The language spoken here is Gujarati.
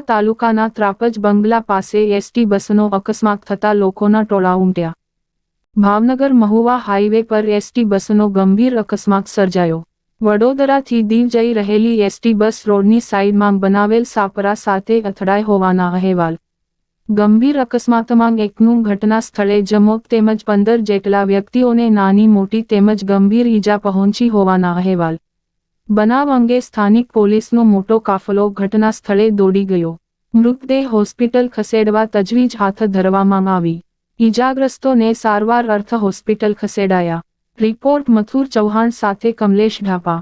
તાલુકાના ત્રાપજ બંગલા પાસે એસટી બસનો અકસ્માત થતા લોકોના ટોળા ઉમટ્યા. ભાવનગર મહુવા હાઈવે પર એસટી બસનો ગંભીર અકસ્માત સર્જાયો. વડોદરાથી દીવ જઈ રહેલી એસટી બસ રોડની સાઈડમાં બનાવેલ સાપરા સાથે અથડાઈ હોવાના અહેવાલ. ગંભીર અકસ્માતમાં એકનું ઘટના સ્થળે જમોક તેમજ પંદર જેટલા વ્યક્તિઓને નાની મોટી તેમજ ગંભીર ઈજા પહોંચી હોવાના અહેવાલ. બનાવ અંગે સ્થાનિક પોલીસનો મોટો કાફલો ઘટના સ્થળે દોડી ગયો. મૃતદેહ હોસ્પિટલ ખસેડવા તજવીજ હાથ ધરવામાં આવી. ઈજાગ્રસ્તોને સારવાર અર્થ હોસ્પિટલ ખસેડાયા. રિપોર્ટ મથુર ચૌહાણ સાથે કમલેશ ઢાપા.